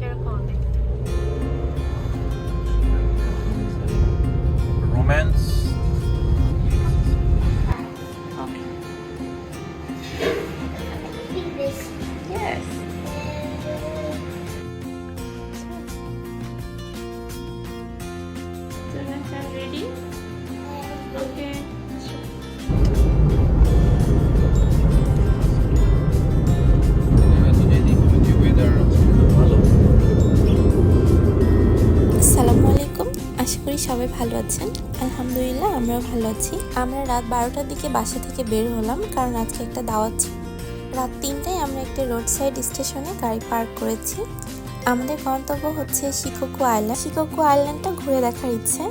share 过的。সবাই ভালো আছেন? আলহামদুলিল্লাহ, আমরাও ভালো আছি। আমরা রাত বারোটার দিকে বাসা থেকে বের হলাম, কারণ আজকে একটা দাওয়াত ছিল। রাত তিনটায় আমরা একটা রোড সাইড স্টেশনে গাড়ি পার্ক করেছি। আমাদের গন্তব্য হচ্ছে শিকোকু আইল্যান্ড। শিকোকু আইল্যান্ডটা ঘুরে দেখার ইচ্ছে।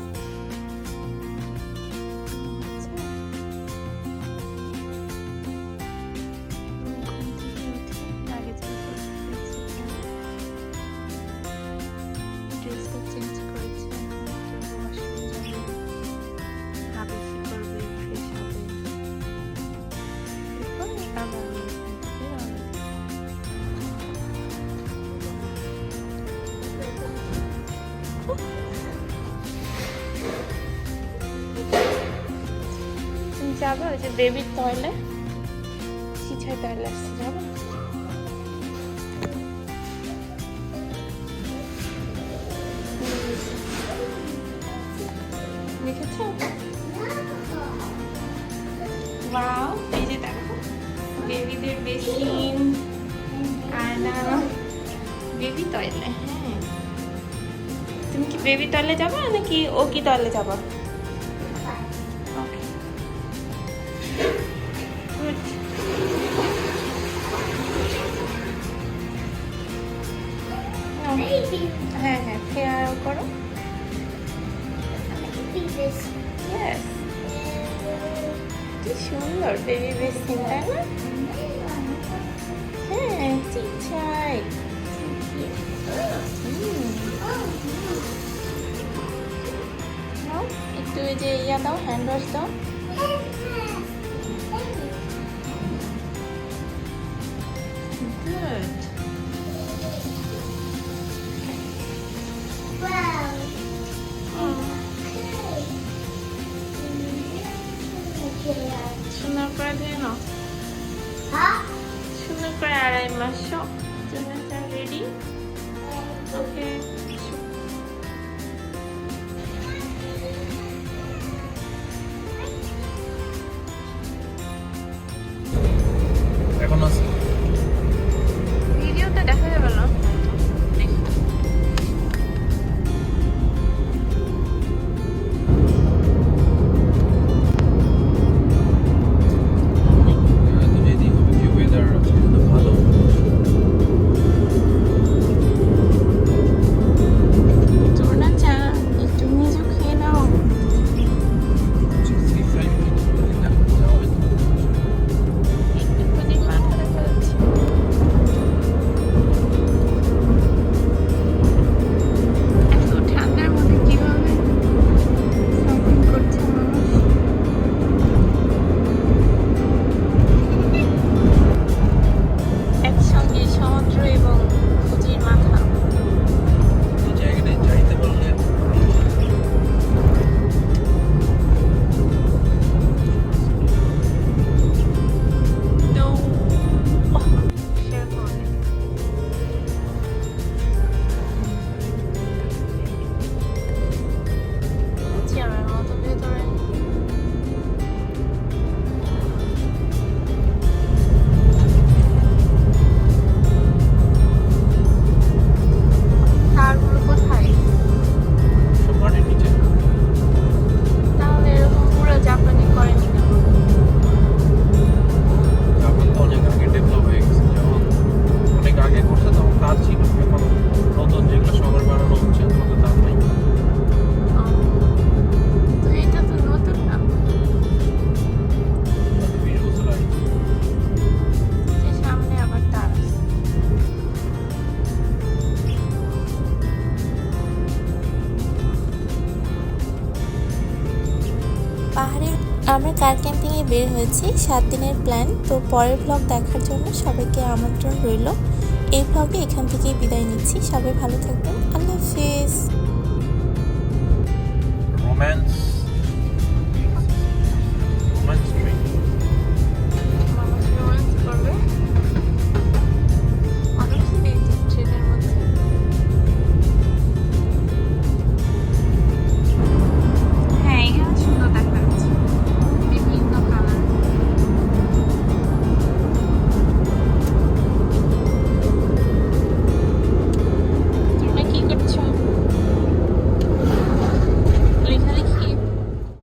যাবে, ওই যে বেবির টয়লেট ছিছাই টয়লেট যাবে? দেখেছ? যে দেখো বেবিদের বেসিন আয়না বেবি টয়লেট হ্যাঁ। তুমি কি বেবি টয়লে যাবে নাকি ও কি টয়লে যাবা? হ্যাঁ হ্যাঁ ফেয়ার করো। কি সুন্দর বেবি বেসিন তাই না? হ্যাঁ চিচাই একটু ওই যে ইয়া দাও হ্যান্ড ওয়াশ দাও। Good. সুন্দর করে ধুয়ে নাও সুন্দর করে আড়াই মাস জন্য রেডি ওকে এখন আমরা কার ক্যাম্পিংয়ে বের হয়েছি। সাত দিনের প্ল্যান তো পরের ব্লগ দেখার জন্য সবাইকে আমন্ত্রণ রইল। এই ব্লগে এখান থেকেই বিদায় নিচ্ছি। সবাই ভালো থাকবেন। আল্লাহ হাফিজ।